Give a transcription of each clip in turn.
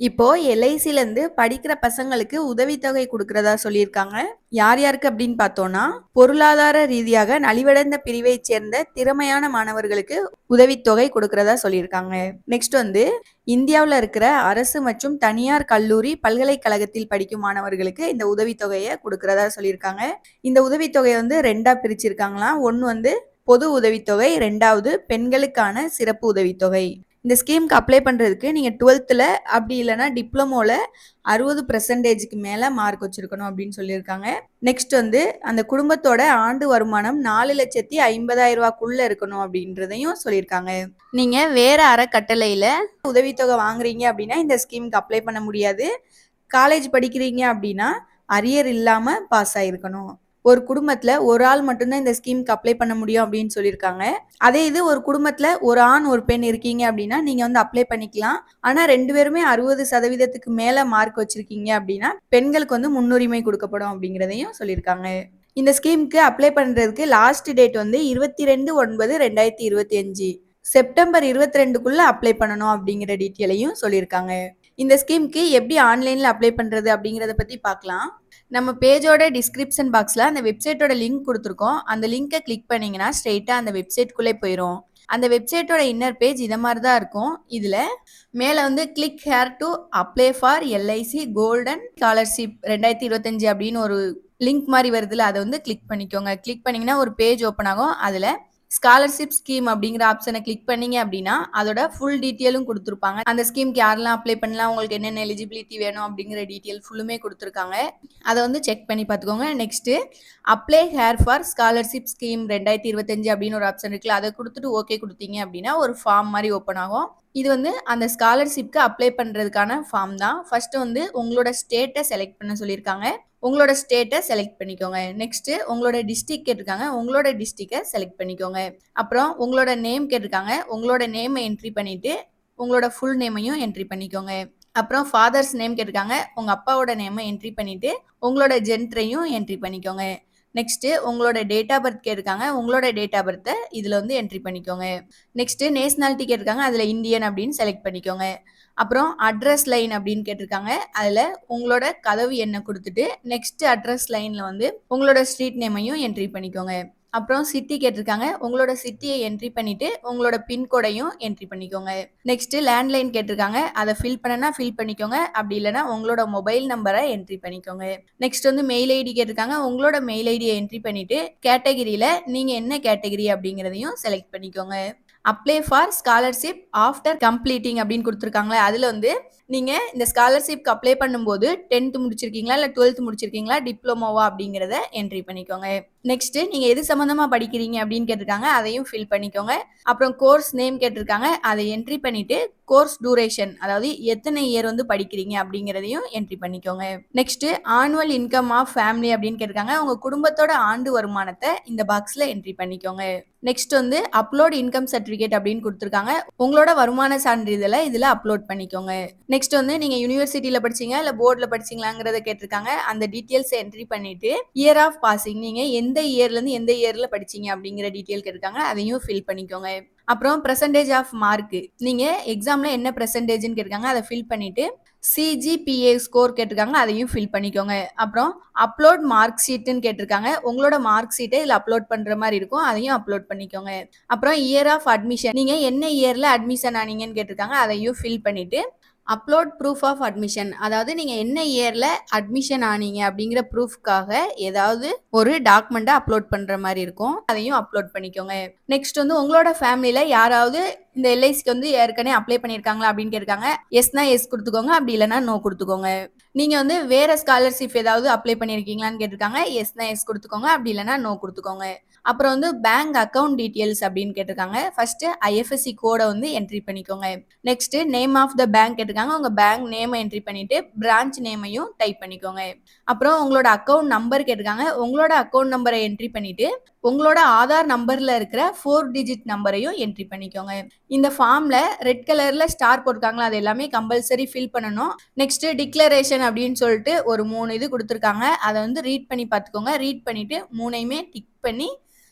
இப்போ எல்ஐசிலேருந்து படிக்கிற பசங்களுக்கு உதவித்தொகை கொடுக்கறதா சொல்லியிருக்காங்க. யார் யாருக்கு அப்படின்னு பார்த்தோம்னா பொருளாதார ரீதியாக நலிவடைந்த பிரிவைச் சேர்ந்த திறமையான மாணவர்களுக்கு உதவித்தொகை கொடுக்கறதா சொல்லியிருக்காங்க. நெக்ஸ்ட் வந்து இந்தியாவில் இருக்கிற அரசு மற்றும் தனியார் கல்லூரி பல்கலைக்கழகத்தில் படிக்கும் மாணவர்களுக்கு இந்த உதவித்தொகையை கொடுக்கறதா சொல்லியிருக்காங்க. இந்த உதவித்தொகையை வந்து ரெண்டா பிரிச்சிருக்காங்களாம். ஒன்று வந்து பொது உதவித்தொகை ரெண்டாவது பெண்களுக்கான சிறப்பு உதவித்தொகை. இந்த ஸ்கீமுக்கு அப்ளை பண்ணுறதுக்கு நீங்கள் டுவெல்த்தில் அப்படி இல்லைனா டிப்ளமோவில் அறுபது பர்சன்டேஜுக்கு மேலே மார்க் வச்சுருக்கணும் அப்படின்னு சொல்லியிருக்காங்க. நெக்ஸ்ட் வந்து அந்த குடும்பத்தோட ஆண்டு வருமானம் நாலு லட்சத்தி ஐம்பதாயிரம் ரூபாக்குள்ளே இருக்கணும் அப்படின்றதையும் சொல்லியிருக்காங்க. நீங்கள் வேறு அறக்கட்டளையில் உதவித்தொகை வாங்குறீங்க அப்படின்னா இந்த ஸ்கீமுக்கு அப்ளை பண்ண முடியாது. காலேஜ் படிக்கிறீங்க அப்படின்னா அரியர் இல்லாமல் பாஸ் ஆகிருக்கணும் ஒரு குடும்பத்தில் ஒரு ஆள் மட்டும்தான் இந்த ஸ்கீமுக்கு அப்ளை பண்ண முடியும் அப்படின்னு சொல்லியிருக்காங்க. அதே இது ஒரு குடும்பத்தில் ஒரு ஆண் ஒரு பெண் இருக்கீங்க அப்படின்னா நீங்கள் வந்து அப்ளை பண்ணிக்கலாம். ஆனால் ரெண்டு பேருமே அறுபது சதவீதத்துக்கு மேலே மார்க் வச்சுருக்கீங்க அப்படின்னா பெண்களுக்கு வந்து முன்னுரிமை கொடுக்கப்படும் அப்படிங்கிறதையும் சொல்லியிருக்காங்க. இந்த ஸ்கீமுக்கு அப்ளை பண்ணுறதுக்கு லாஸ்ட் டேட் வந்து இருபத்தி ரெண்டு ஒன்பது ரெண்டாயிரத்தி இருபத்தி அஞ்சு. செப்டம்பர் இருபத்தி ரெண்டுக்குள்ளே அப்ளை பண்ணணும் அப்படிங்கிற டீட்டெயிலையும் சொல்லியிருக்காங்க. இந்த ஸ்கீமுக்கு எப்படி ஆன்லைனில் அப்ளை பண்ணுறது அப்படிங்கிறத பற்றி பார்க்கலாம் நம்ம பேஜோட டிஸ்கிரிப்ஷன் பாக்ஸில் அந்த வெப்சைட்டோட லிங்க் கொடுத்துருக்கோம். அந்த லிங்கை கிளிக் பண்ணிங்கன்னா ஸ்ட்ரெயிட்டாக அந்த வெப்சைட்குள்ளே போயிடும் அந்த வெப்சைட்டோட இன்னர் பேஜ் இதை மாதிரி தான் இருக்கும். இதில் மேலே வந்து click here to apply for LIC golden scholarship ரெண்டாயிரத்தி இருபத்தஞ்சி அப்படின்னு ஒரு லிங்க் மாதிரி வருதுல அதை வந்து கிளிக் பண்ணிக்கோங்க. கிளிக் பண்ணிங்கன்னா ஒரு பேஜ் ஓப்பன் ஆகும். அதில் ஸ்காலர்ஷிப் ஸ்கீம் அப்படிங்கிற ஆப்ஷனை கிளிக் பண்ணீங்க அப்படின்னா அதோட ஃபுல் டீட்டெயிலும் கொடுத்துருப்பாங்க. அந்த ஸ்கீம்க்கு யாரெல்லாம் அப்ளை பண்ணலாம் உங்களுக்கு என்னென்ன எலிஜிபிலிட்டி வேணும் அப்படிங்கிற டீட்டெயில் ஃபுல்லுமே கொடுத்துருக்காங்க. அதை வந்து செக் பண்ணி பார்த்துக்கோங்க. Next apply here for scholarship scheme ரெண்டாயிரத்தி இருபத்தஞ்சு அப்படின்னு ஒரு ஆப்ஷன் இருக்குல்ல அதை கொடுத்துட்டு ஓகே கொடுத்தீங்க அப்படின்னா ஒரு ஃபார்ம் மாதிரி ஓப்பன் ஆகும். இது வந்து அந்த ஸ்காலர்ஷிப்க்கு அப்ளை பண்ணுறதுக்கான ஃபார்ம் தான். ஃபர்ஸ்ட் வந்து உங்களோட ஸ்டேட்டை செலக்ட் பண்ண சொல்லியிருக்காங்க. உங்களோட ஸ்டேட்டை செலக்ட் பண்ணிக்கோங்க. நெக்ஸ்ட்டு உங்களோட டிஸ்ட்ரிக் கேட்டிருக்காங்க. உங்களோட டிஸ்ட்ரிக்டை செலக்ட் பண்ணிக்கோங்க. அப்புறம் உங்களோட நேம் கேட்டிருக்காங்க. உங்களோட நேமை என்ட்ரி பண்ணிவிட்டு உங்களோட ஃபுல் நேமையும் என்ட்ரி பண்ணிக்கோங்க. அப்புறம் ஃபாதர்ஸ் நேம் கேட்டிருக்காங்க. உங்கள் அப்பாவோட நேமை என்ட்ரி பண்ணிவிட்டு உங்களோட ஜென்ட்ரையும் என்ட்ரி பண்ணிக்கோங்க. நெக்ஸ்ட்டு உங்களோட டேட் ஆஃப் பர்த் கேட்டிருக்காங்க. உங்களோட டேட் ஆஃப் பர்த்தை இதில் வந்து என்ட்ரி பண்ணிக்கோங்க. நெக்ஸ்ட்டு நேஷ்னாலிட்டி கேட்டிருக்காங்க. அதில் இந்தியன் அப்படின்னு செலக்ட் பண்ணிக்கோங்க. அப்புறம் அட்ரஸ் லைன் அப்படின்னு கேட்டிருக்காங்க. அதில் உங்களோட கதவு எண்ணை கொடுத்துட்டு நெக்ஸ்ட் அட்ரஸ் லைனில் வந்து உங்களோட ஸ்ட்ரீட் நேமையும் என்ட்ரி பண்ணிக்கோங்க. அப்புறம் சிட்டி கேட்டிருக்காங்க. உங்களோட சிட்டியை என்ட்ரி பண்ணிட்டு உங்களோட பின்கோடையும் என்ட்ரி பண்ணிக்கோங்க. நெக்ஸ்ட் லேண்ட்லைன் கேட்டிருக்காங்க. அதை ஃபில் பண்ணனா ஃபில் பண்ணிக்கோங்க. அப்படி இல்லைனா உங்களோட மொபைல் நம்பரை என்ட்ரி பண்ணிக்கோங்க. நெக்ஸ்ட் வந்து மெயில் ஐடி கேட்டிருக்காங்க. உங்களோட மெயில் ஐடியை என்ட்ரி பண்ணிட்டு கேட்டகிரியில் நீங்கள் என்ன கேட்டகிரி அப்படிங்கிறதையும் செலக்ட் பண்ணிக்கோங்க. Apply for scholarship after completing அப்படின்னு கொடுத்துருக்காங்களே அதில் வந்து நீங்கள் இந்த ஸ்காலர்ஷிப்க்கு அப்ளை பண்ணும்போது டென்த்து முடிச்சிருக்கீங்களா இல்லை டுவெல்த் முடிச்சிருக்கீங்களா டிப்ளமோவா அப்படிங்கிறத என்ட்ரி பண்ணிக்கோங்க. நெக்ஸ்ட்டு நீங்கள் எது சம்மந்தமாக படிக்கிறீங்க அப்படின்னு கேட்டிருக்காங்க அதையும் ஃபில் பண்ணிக்கோங்க. அப்புறம் கோர்ஸ் நேம் கேட்டிருக்காங்க அதை என்ட்ரி பண்ணிவிட்டு கோர்ஸ் டூரேஷன் அதாவது எத்தனை இயர் வந்து படிக்கிறீங்க அப்படிங்கிறதையும் என்ட்ரி பண்ணிக்கோங்க. Next annual income of family அப்படின்னு கேட்டிருக்காங்க. உங்க குடும்பத்தோட ஆண்டு வருமானத்தை இந்த பாக்ஸில் என்ட்ரி பண்ணிக்கோங்க. நெக்ஸ்ட் வந்து அப்லோட் இன்கம் சர்டிஃபிகேட் அப்படின்னு கொடுத்துருக்காங்க. உங்களோட வருமான சான்றிதழை இதில் அப்லோட் பண்ணிக்கோங்க. நெக்ஸ்ட் வந்து நீங்கள் யூனிவர்சிட்டியில் படிச்சீங்க இல்லை போர்டில் படிச்சீங்களாங்கிறத கேட்டிருக்காங்க. அந்த டீட்டெயில்ஸ் என்ட்ரி பண்ணிட்டு இயர் ஆஃப் பாசிங் நீங்கள் எந்த இயர்லேருந்து எந்த இயரில் படிச்சீங்க அப்படிங்கிற டீட்டெயில் கேட்டிருக்காங்க. அதையும் ஃபில் பண்ணிக்கோங்க. அப்புறம் பர்சன்டேஜ் ஆஃப் மார்க் நீங்கள் எக்ஸாமில் என்ன பர்சன்டேஜ்னு கேட்டிருக்காங்க அதை ஃபில் பண்ணிவிட்டு சிஜிபிஏ ஸ்கோர் கேட்டிருக்காங்க அதையும் ஃபில் பண்ணிக்கோங்க. அப்புறம் அப்லோட் மார்க் ஷீட்டுன்னு கேட்டிருக்காங்க உங்களோட மார்க் ஷீட்டை இதில் அப்லோட் பண்ணுற மாதிரி இருக்கும் அதையும் அப்லோட் பண்ணிக்கோங்க. அப்புறம் இயர் ஆஃப் அட்மிஷன் நீங்கள் என்ன இயரில் அட்மிஷன் ஆனீங்கன்னு கேட்டிருக்காங்க அதையும் ஃபில் பண்ணிவிட்டு அப்லோட் ப்ரூஃப் ஆஃப் அட்மிஷன் அதாவது நீங்கள் என்ன இயரில் அட்மிஷன் ஆனீங்க அப்படிங்கிற ப்ரூஃப்க்காக ஏதாவது ஒரு டாக்குமெண்ட்டை அப்லோட் பண்ணுற மாதிரி இருக்கும். அதையும் அப்லோட் பண்ணிக்கோங்க. நெக்ஸ்ட் வந்து உங்களோட ஃபேமிலியில் யாராவது இந்த எல்ஐசிக்கு வந்து ஏற்கனவே அப்ளை பண்ணியிருக்காங்களா அப்படின்னு கேட்காங்க எஸ்னா எஸ் கொடுத்துக்கோங்க. அப்படி இல்லைனா நோ கொடுத்துக்கோங்க. நீங்கள் வந்து வேறு ஸ்காலர்ஷிப் ஏதாவது அப்ளை பண்ணியிருக்கீங்களான்னு கேட்டிருக்காங்க. எஸ்னா எஸ் கொடுத்துக்கோங்க. அப்படி இல்லைனா நோ கொடுத்துக்கோங்க. அப்புறம் வந்து பேங்க் அக்கௌண்ட் டீட்டெயில்ஸ் அப்படின்னு கேட்டிருக்காங்க. ஃபர்ஸ்ட் ஐஎஃப்எஸ்சி கோடை வந்து என்ட்ரி பண்ணிக்கோங்க. Next name of the bank கேட்டிருக்காங்க உங்க பேங்க் நேமை என்ட்ரி பண்ணிட்டு பிரான்ச் நேமையும் டைப் பண்ணிக்கோங்க. அப்புறம் உங்களோட அக்கௌண்ட் நம்பர் கேட்டிருக்காங்க. உங்களோட அக்கௌண்ட் நம்பரை என்ட்ரி பண்ணிட்டு உங்களோட ஆதார் நம்பர்ல இருக்கிற ஃபோர் டிஜிட் நம்பரையும் என்ட்ரி பண்ணிக்கோங்க. இந்த ஃபார்ம்ல ரெட் கலர்ல ஸ்டார் போட்டிருக்காங்களா அது எல்லாமே கம்பல்சரி ஃபில் பண்ணணும். நெக்ஸ்ட் டிக்ளரேஷன் அப்படின்னு சொல்லிட்டு ஒரு மூணு இது கொடுத்துருக்காங்க. அதை வந்து ரீட் பண்ணி பார்த்துக்கோங்க. ரீட் பண்ணிட்டு மூணையுமே டிக் பண்ணி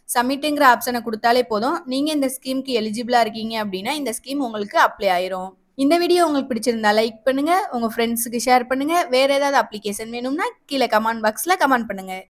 சப்மிட்டுங்கிற ஆப்ஷனை கொடுத்தாலே போதும். நீங்கள் இந்த ஸ்கீமுக்கு எலிஜிபிளாக இருக்கீங்க அப்படின்னா இந்த ஸ்கீம் உங்களுக்கு அப்ளை ஆயிரும். இந்த வீடியோ உங்களுக்கு பிடிச்சிருந்தா லைக் பண்ணுங்க உங்க ஃப்ரெண்ட்ஸுக்கு ஷேர் பண்ணுங்க. வேற ஏதாவது அப்ளிகேஷன் வேணும்னா கீழே கமெண்ட் பாக்ஸ்ல கமெண்ட் பண்ணுங்க.